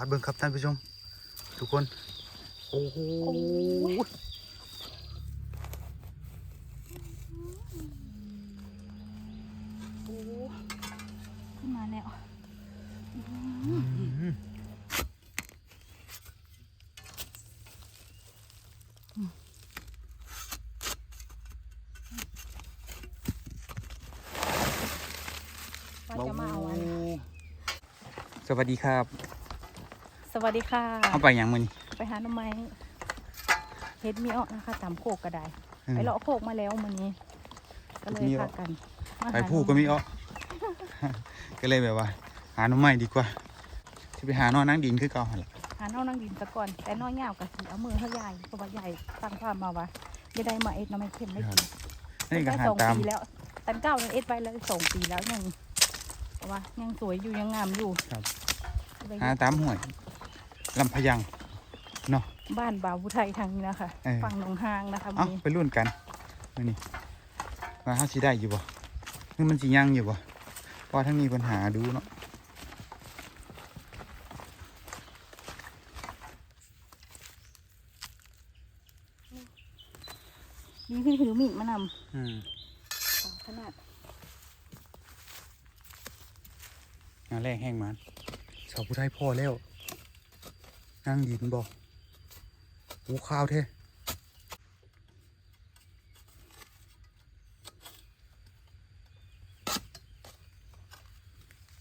าดเบิ่งครับท่านผู้ชม ทุกคน โอ้โหโอ้ขึ้นมาแล้วอืมว่าจะมาเอาอันนี้สวัสดีครับส วัสดีค่ะ เอาไปยังมือนี่ไปหาหน่อไม้เฮ็ดมีออกนะคะตามโคกก็ได้อืมไปเลาะโคกมาแล้วมื้อนี้ ก็เลยมีอ้อพากันมาไปหาผู้ก็มีอ้อก็เลยแบบว่า หาหน้องใหม่ดีกว่าที่ไปหานอนนั่งดินคือเก่าหั่นล่ะหาเน่านั่งดินซะก่อนแต่น้อยยาวกับสีเอามือเขาใหญ่เพราะว่าใหญ่ตั้งความมาว่าจะได้มาเอ็ดหน้ำไม่เค็มไม่กินนี่ก็ได้หาสองตามปีแล้วตันเก้านั้นเอ็ดไปแล้วสองปีแล้วยังแต่ว่ายังสวยอยู่ยังงามอยู่ครับไปหาตามห่วย ลำพะยังบ้านบ่าวผู้ไทยทางนี้นะคะเออ ฝั่งหนองฮางนะคะเอ้ามีไปรุ่นกันมื้อนี่ว่าเฮาสิได้อยู่บ่นี่มันสิยังอยู่บ่เพราะทั้งมีปัญหาดูเนาะมีที่ถือมีดมานำอืมขนาดงานแรกแห้งมันสาวผู้ไทยพอแล้ว นั่งดินบ่โอ้ข้าวเท่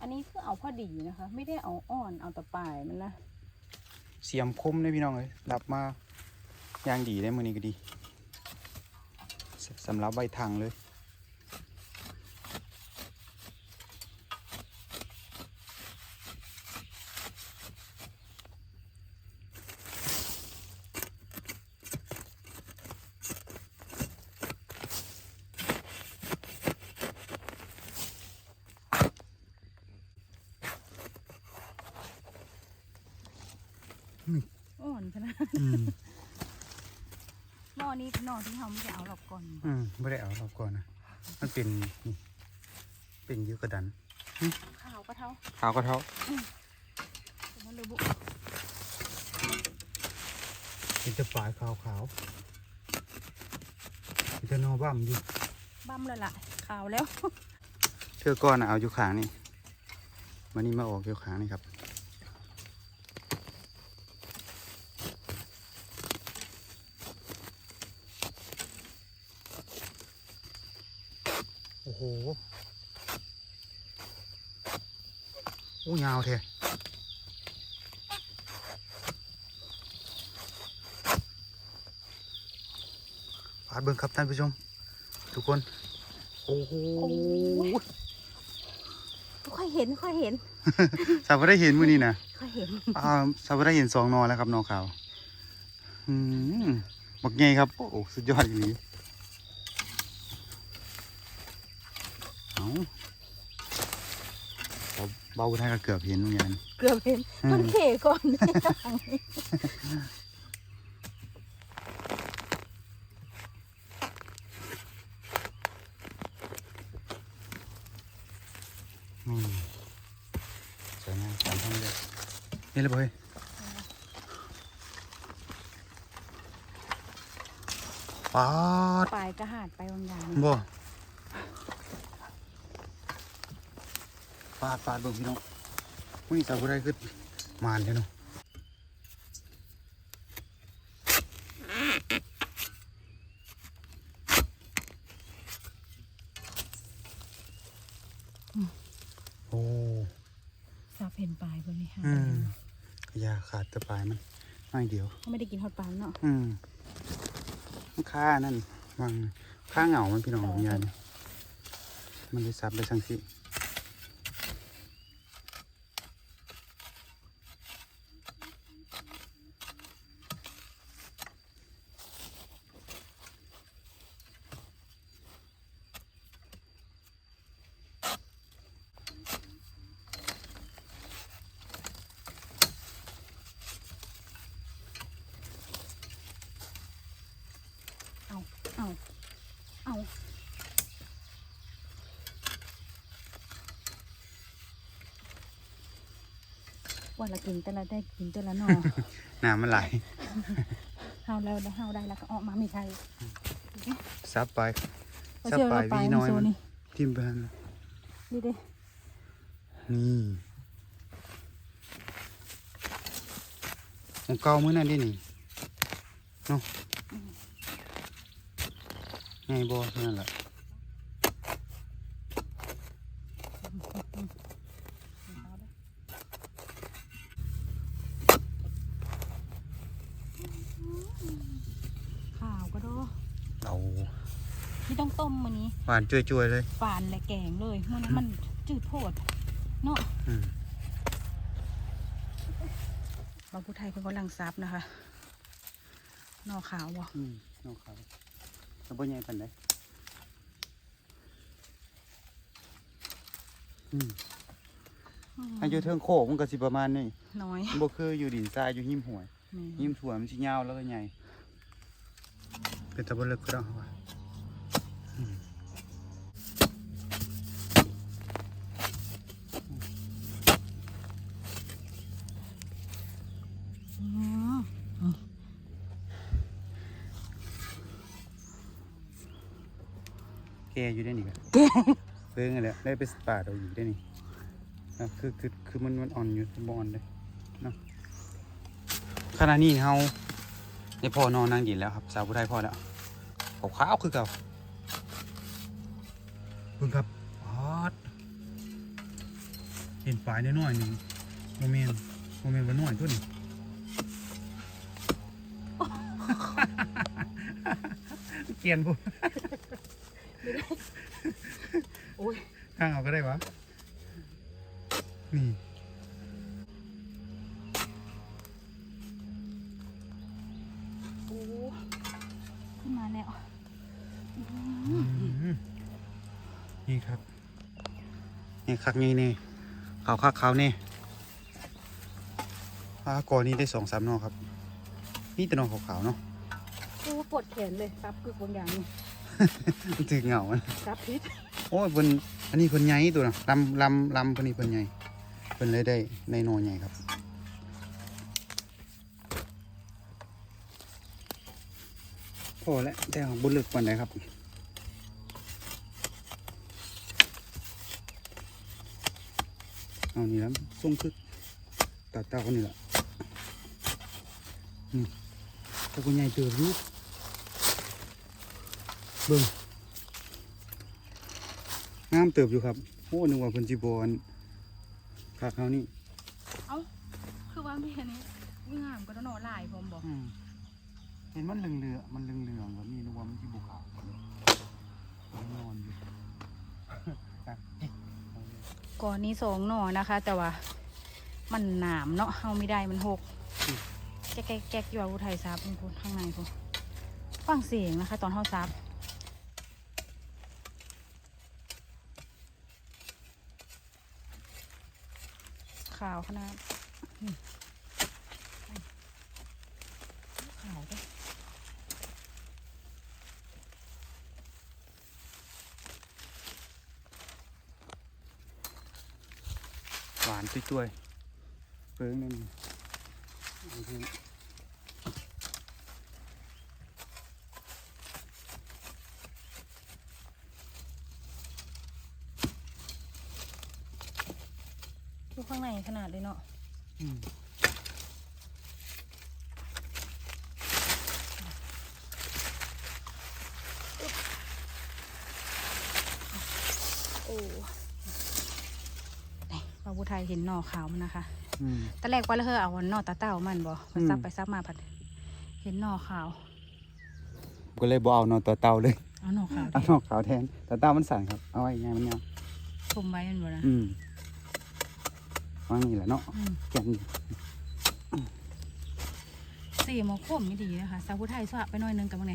อันนี้คือเอาพอดีนะคะ ไม่ได้เอาอ่อนเอาแตะปลายมันนะเสียมคมเลยพี่น้องเอ้ยรับมาอย่างดีได้มือนี้ก็ดีสสำหรับใบทางเลย อ่อนขนาดอืมหม้อนี้หน่อที่เขาไม่ได้เอาหรอกก่อนอืมไม่ได้เอารอบก่อนนะมันเป็นนี่เป็นอยูกระดันข้าวก็เท่าขาวก็เท่ามันเลยบุเป็นจะปลายขาวขาวเป็นจะนอบ้ามอยู่บั้มเลยล่ะขาวแล้วเชื่อก้อนนะเอาอยู่ขางนี่มันนี่มาออกอยู่ขางนี่ครับ โอ้โหโอ้ยาวเทปาดเบิ่งครับท่านผู้ชม ทุกคน โอ้โหค่อยเห็นค่อยเห็น สาวบ่ได้เห็นมื้อนี้นะค่อยเห็นอ่าสาวบ่ได้เห็นสองนอแล้วครับนอขาว อืมบักใหญ่ครับ โอ้โหสุดยอดอีหลีเอาเราเบาไทยก็เกือบเห็นเหมือนกันเกือบเห็นอืมมันเขก่อนอืมสวยงามตามท้องเลยนี่เลยบ่เฮ้ยป๊าดปลายกระหาดไปบางอย่างบ่ ปาดปาดเบิ่งพี่น้องมื้อนี้สาวบ่ได้ขึ้นมานเลยเนาะโอ้ซาบเห็นปลายบนนี้ค่ะอืมยาขาดแตะปลายมันไม่เดียวเขาไม่ได้กินฮอตปลาเนาะอืมมันค่านั่นวางค่าเหงามันพี่น้องของยายนี่มันได้ซับได้สังสิ เอาเอา ว่าละกินแต่ละได้กินแต่ละหนอ น้ำมันไหลเฮาแล้วได้เฮาได้แล้วก็ออกมามีใครซับไปเอาซับเชือกไปเราไปวีน้อยโซมันนี่ทิ่มไปหันน่ะนี่เด้นี่ของเก่ามื้อนั้นดินี่เนาะไงบ่เท่านั่นแหละ ข้าวก็โด เอา นี่ต้องต้มมื้อนี้ หวานจ่วยๆเลยฝานและแกงเลยมื้อนั้นมันจืดโพดเนาะอืมบางผู้ไทยเพิ่นกำลังซับนะคะหนอขาวบ่อืมน้องเขาแล้วบ่ใหญ่ปานใดอืมอายุเทิงโคกมันก็สิประมาณนี้น้อยบ่คืออยู่ดินทรายอยู่หิมห้วย แม่หิมถ่วมันสิยาวแล้วก็ใหญ่เป็นตะบ่เลิกก็ได้ว่าอืม อืม แกอยู่ได้นี่ก็แกงเพิ่งนั่นแหละได้ไปปาดเอาอยู่ได้นี่นะคือคือคือมันมันอ่อนอยู่บอนเลยเนาะขณะนี้เฮาได้พ่อนอนนั่งดินแล้วครับ สาวผู้ไทยพ่อแล้วขาวๆคือเก่าเบิ่งครับออดเห็นฝายน้อยๆหนึ่งโมเมนต์โมเมนต์ว่าน้อยตัวนี้เกลียน ปุ๊โอ้ยข้างเอาก็ได้วะ นี่โอ้ขึ้นมาแล้วนี่ครับ นี่คักนี่นี่ขาวคักขาวนี่ปลากอนี้ได้สองสามนอกครับ นี่แต่นอกขาวๆเนาะโอ้ปวดแขนเลยซับคือบางอย่างนี่ มันถือเหงาอะซับพิษโอ้ยเพิ่นอันนี้เพิ่นใหญ่ตัวนะลำลำลำเพิ่นนี่เพิ่นใหญ่เพิ่นเลยได้ในนอใหญ่ครับพอแล้วแต่ของบุญลึกปานใดครับเอานี่แล้วส่งคึกตัดเต้าคนนี่แหละนี่ตะกุใหญ่เติบอยู่ เบิ่งงามเติบอยู่ครับโอ้นึกว่าเพิ่นสิบอนคักเขานี่เอ้าคือว่าแม่นี้วิ่งงามก็ต้องนอนลายผมบอกอืมเห็นมันเหลืองเลือๆมันเหลืองเหลืองๆแบบนี้นึกว่ามันสิบุขาวมันนอนอยู่อะเอ๊ะเอาเลยก่อนนี้สองหน่อนะคะ แต่ว่า มันหนามเนาะเฮาไม่ได้มันหกแก๊กแก๊กแก๊กอยู่ว่าผู้ไทยซับคุณคุณข้างในคุณฟังเสียงนะคะ ตอนเฮาซับ ขาวขนาดขาวด้วยหวานจุ้ยๆเพิ่งนั่นเอาเถอะ อยู่ ข้างในขนาดเลยเนาะอืมโอ้นี่ปลาบูไทยเห็นหน่อขาวมันนะคะอืมตอนแรกว่าแล้วเธอเอาหน่อตาเต้ามันบ่มันอืมซับไปซับมาผัด เห็นหน่อขาว ก็เลยบ่เอานอนตัวเต่าเลย เอาหน่อขาวเอานอกขาวแทนแต่เต่ามันสั่นครับ เอาไว้ไงมันยาวชมไว้มันบ่นะอืม วางนี่แหละเนาะอืมแก่นสีหมอคมไม่ดีนะคะสาวผู้ไทยสวะไปหน่อยหนึงกับมังไง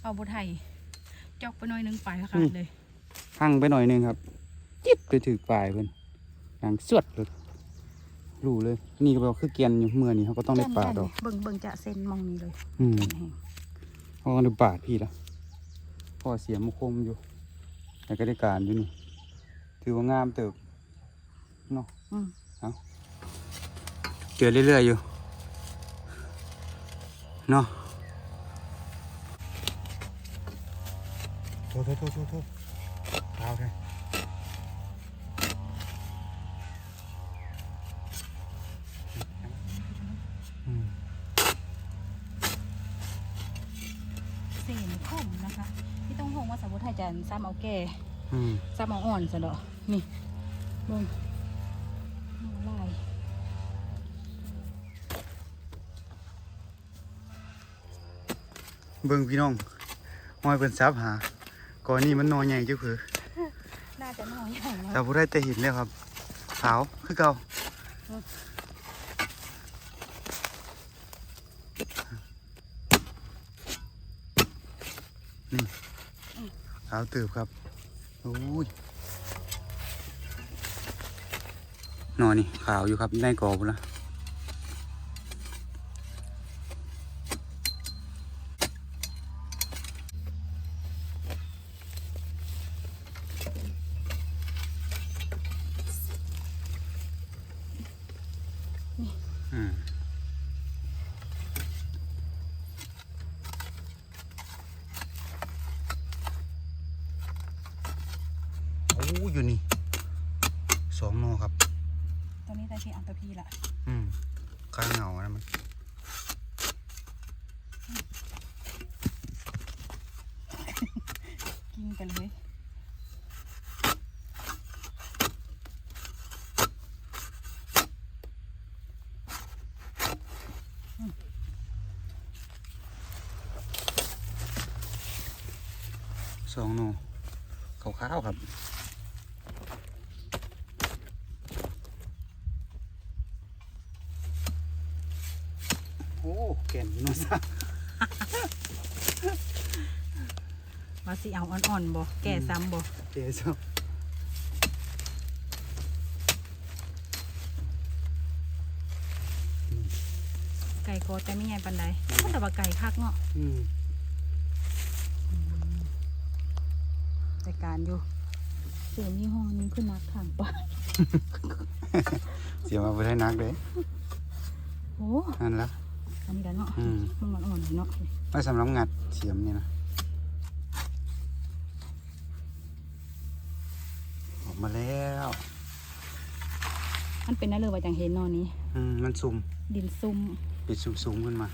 เอาผู้ไทยจอกไปหน่อยหนึงไปค่ะเลยพังไปหน่อยหนึงครับ จิ๊บไปถือปลายเพิ่นดังสวดเลยรู้เลย นี่ก็แปลว่าคือเกียนอยู่เมื่อนี้เขาก็ต้องได้ปาดออกเบิ่งเบิ่งจะเส้นมองนี้เลย อืมแห้งเขาก็ได้ปาดพี่ละพ่อเสียมคมอยู่แต่ก็ได้การอยู่นี่ ถือว่างามเติบเนาะอืมเอา จอเรื่อยๆอยู่ เนาะโทษโทษโทษโทษโทษเอาเลยอืมเสียงคมนะคะที่ต้องห่วงว่าสมมติไทยจะซ้ำเอาแก่อืมซ้ำเอาอ่อนซะดอกนี่เบิ่ง เบิ่งพี่น้องหอยเป็นซับหาก่อนนี้มันนอนใหญ่เจ้าคือน่าจะน้อยใหญ่เนาะแต่ผู้ได้แต่เห็นแล้วครับขาวคือเก่าอืมนี่ขาวเติบครับโอ้ยนอนนี่ขาวอยู่ครับในกรอบแล้ว โอ้อยู่นี่สองโนครับ ตอนนี้ตาชีอันตะพีละ อืมข้างเหงานะมันกินกันเลย สองโนขาวๆครับโอ้แก่นอยู่เนอะซะว่าสิเอาอ่อนๆบ่แก่ซ้ำบ่เจ๊ชอบไก่โกดแต่ไม่ใหญ่ปันใดแต่ว่าไก่คักเนาะ อืม จัด การอยู่เสียงยี่ห้อนึงขึ้นนักทางป่าเสียมาไปได้นักเลยโอ้นั่นละอันนี้แล้วเนาะอืมมันอ่อนๆเนาะไว้สำหรับงัดเสียมนี่นะออกมาแล้ว มันเป็นนั่นเลยว่าจังเห็นเนอนนี้ อืมมันซุ่มดินซุ่มปิดสูงๆขึ้นมา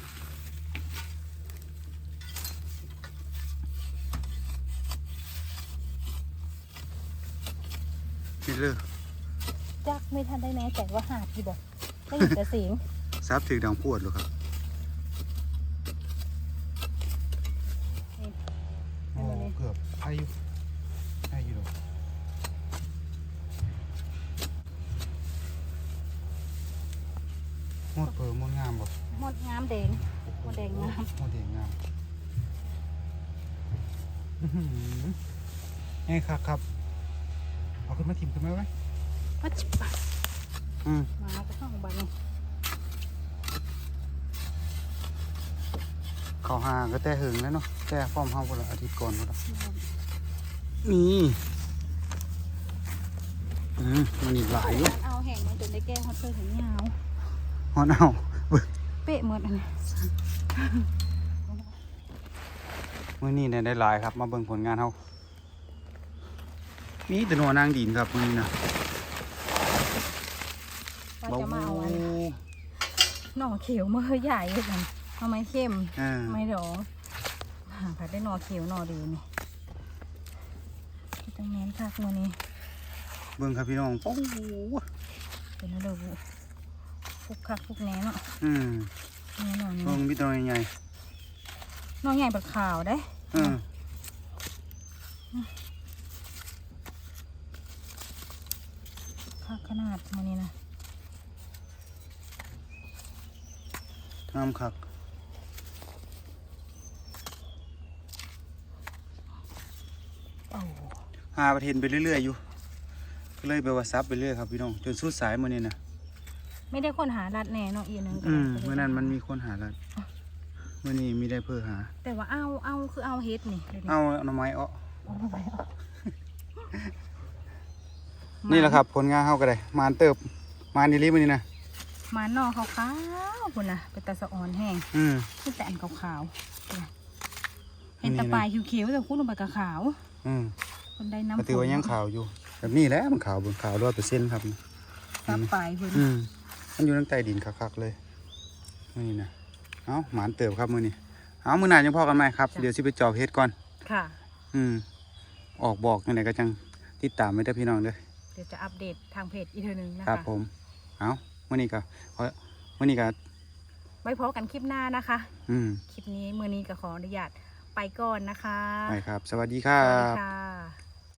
เลือกจักไม่ทันได้แน่ใจว่าหาดที่บอกได้ยินแต่เสียงซับถึงดังปวดหรอครับโอ้เกือบไอายุไอายุหรอกหมดเปิดหมดงามบ่หมดงามแดงหมดแดงงามหมดแดงงามอื้อหือนี่ครับครับ เอาขึ้นมาทิมขึ้นมาไว้ปัจจุบันอืมมาก็เข้าบ้านนี่เขาหาก็แต่หึงแล้วเนาะแต่ฟอร์มเฮาพุ่นละอาทิตย์ก่อนพุ่นละนี่อืมมันอีกหลายอยู่เอาแห้งมันจนได้แก้ฮอตเตอร์ถึงยาวฮอนเอาเบิ่งเป๊ะหมดอันนี้มื้อนี้เนี่ยได้หลายครับ มาเบิ่งผลงานเฮา มีแต่หนัวนางดินครับมื้อนี้นะว่าจะมาเอาอันหน่อเขียวมือใหญ่เลยกันเอาไม้เข้มอ่าไม่ดอกหาผัดได้หนอเขียวหนอดีนี่ที่ตั้งแม้นคักมานี่เบิ่งครับพี่น้องโอ้โหเป็นอะไรบุฟุกคักฟุกแหน่เนาะอืมแน่นอนเบิ่งมีตัวใหญ่หนอใหญ่เป็นขาวได้ๆเออ คักขนาดมานี่นะงามคักโอ้หาประเทศไปเรื่อยๆอยู่ ก็เลยไปว่าซับไปเรื่อยครับพี่น้อง จนสุดสายมื้อนี้นะไม่ได้คนหารัดแน่เนาะอีกนึงก็อืได้มมื้อนั้นมันมีคนหาแล้วมื้อนี้มีได้เพื่อหา แต่ว่าเอาเอาคือเอาเฮ็ดนี่เดี๋ยวนี้เอาหน่อไม้เอาเอาไปเอา นี่แหละครับ ผลงานเฮาก็ได้มานเติบมานดีลีมื้อนี้นะมาหนอขาวๆพุ่นนะเป็นตาสะออนแห้งอืมคือแต่อันขาวๆเนี่ยเห็นนี่แตะนะปลายเขียวๆแต่คู่ลงไปกับขาวอืมคนได้น้ำก็ถือว่ายังขาวอยู่ แบบนี้แหละมันขาวบนขาวร้อยเปอร์เซ็นต์ครับซับปลายพุ่นอืมมันอยู่ตั้งใต้ดินคักๆเลยนี่นะเอาหมานเติบครับมือนี้เอามือหนายังพอกันไหมครับเดี๋ยวสิไปจอกเฮ็ดก่อนค่ะ อืมออกบอกยังไงก็จังติดตามไม่ได้อพี่น้องเด้อเดี๋ยวจะอัปเดตทางเพจอีกเทอนึงนะครัคะบผม เอามื่อนี้ก็ขอมื่อนี้ก็ไว้พบกันคลิปหน้านะคะ อืมคลิปนี้มือนี้ก็ขออนุญาตไปก่อนนะคะไปครับ สวัสดีครัสวัสดีบ ค่ะ